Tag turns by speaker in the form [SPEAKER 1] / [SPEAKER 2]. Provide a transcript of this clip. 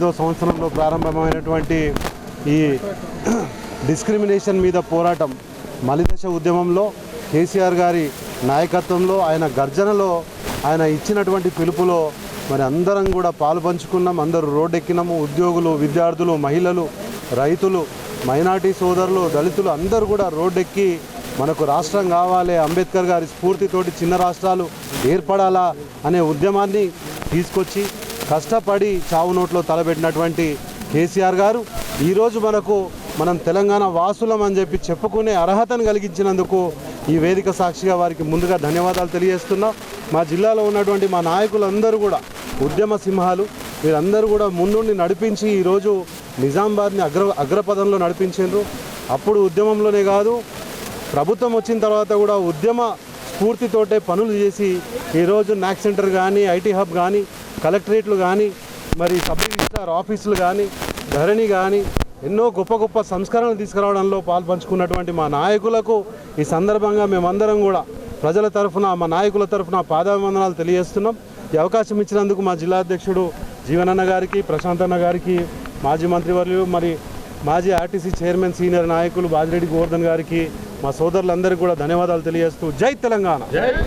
[SPEAKER 1] ఐదో సంవత్సరంలో ప్రారంభమైనటువంటి ఈ డిస్క్రిమినేషన్ మీద పోరాటం మలిదశ ఉద్యమంలో కేసీఆర్ గారి నాయకత్వంలో ఆయన గర్జనలో ఆయన ఇచ్చినటువంటి పిలుపులో మరి అందరం కూడా పాలు పంచుకున్నాం అందరూ రోడ్డెక్కినాము. ఉద్యోగులు విద్యార్థులు మహిళలు రైతులు మైనార్టీ సోదరులు దళితులు అందరూ కూడా రోడ్డెక్కి మనకు రాష్ట్రం కావాలి అంబేద్కర్ గారి స్ఫూర్తితోటి చిన్న రాష్ట్రాలు ఏర్పడాలా అనే ఉద్యమాన్ని తీసుకొచ్చి కష్టపడి చావు నోట్లో తలబెట్టినటువంటి కేసీఆర్ గారు ఈరోజు మనకు మనం తెలంగాణ వాసులం అని చెప్పి చెప్పుకునే అర్హతను కలిగించినందుకు ఈ వేదిక సాక్షిగా వారికి ముందుగా ధన్యవాదాలు తెలియజేస్తున్నా. మా జిల్లాలో ఉన్నటువంటి మా నాయకులందరూ కూడా ఉద్యమ సింహాలు వీరందరూ కూడా ముందుండి నడిపించి ఈరోజు నిజామాబాద్ని అగ్ర అగ్రపదంలో నడిపించారు అప్పుడు ఉద్యమంలోనే కాదు ప్రభుత్వం వచ్చిన తర్వాత కూడా ఉద్యమ స్ఫూర్తితోటే పనులు చేసి ఈరోజు నాక్ సెంటర్ కానీ ఐటీ హబ్ కానీ కలెక్టరేట్లు కానీ మరి సబ్ రిజిస్ట్రార్ ఆఫీసులు కానీ ధరణి కానీ ఎన్నో గొప్ప గొప్ప సంస్కరణలు తీసుకురావడంలో పాల్పంచుకున్నటువంటి మా నాయకులకు ఈ సందర్భంగా మేమందరం కూడా ప్రజల తరఫున మా నాయకుల తరఫున పాదాభివందనాలు తెలియజేస్తున్నాం. ఈ అవకాశం ఇచ్చినందుకు మా జిల్లా అధ్యక్షుడు జీవనన్న గారికి ప్రశాంత్ అన్న గారికి మాజీ మంత్రివర్యులు మరి మాజీ ఆర్టీసీ చైర్మన్ సీనియర్ నాయకులు బాజిరెడ్డి గోవర్ధన్ గారికి మా సోదరులందరికీ కూడా ధన్యవాదాలు తెలియజేస్తూ జై తెలంగాణ.